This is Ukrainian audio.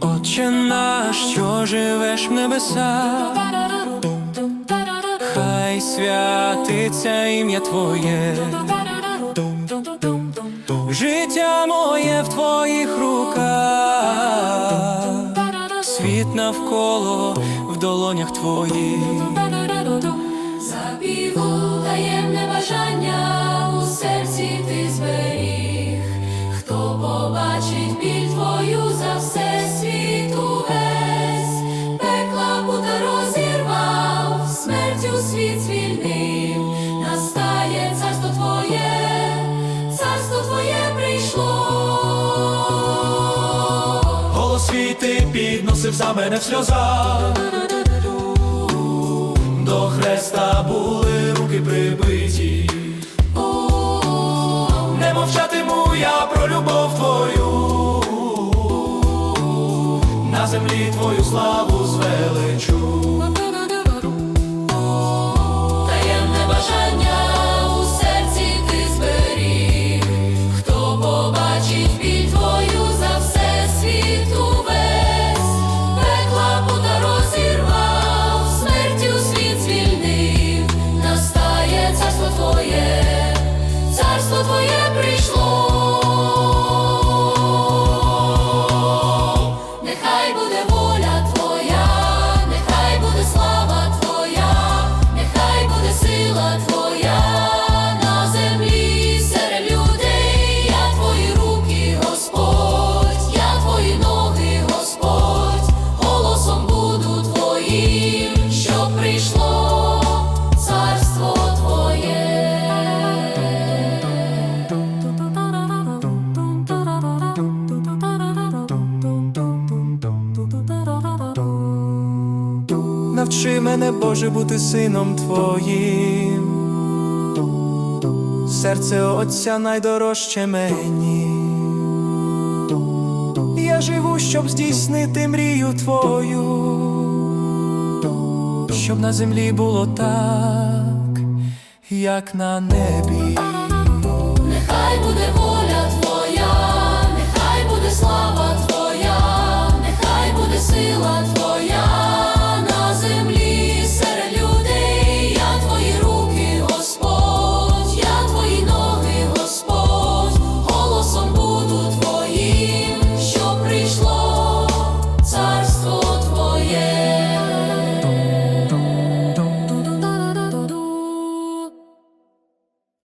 Отче наш, що живеш в небесах, хай святиться ім'я Твоє, життя моє в Твоїх руках, світ навколо долонях Твоїх. Запіву таємне бажання у серці ти зберіг, хто побачить біль твою за все світу весь, пекла пута розірвав, смертю світ звільнив, настає царство твоє, царство твоє прийшло. Голос свій ти підносив за мене в сльозах. До хреста були руки прибиті. Не мовчатиму я про любов твою. На землі твою славу звеличу. Навчи мене, Боже, бути сином Твоїм. Серце Отця найдорожче мені. Я живу, щоб здійснити мрію Твою, щоб на землі було так, як на небі.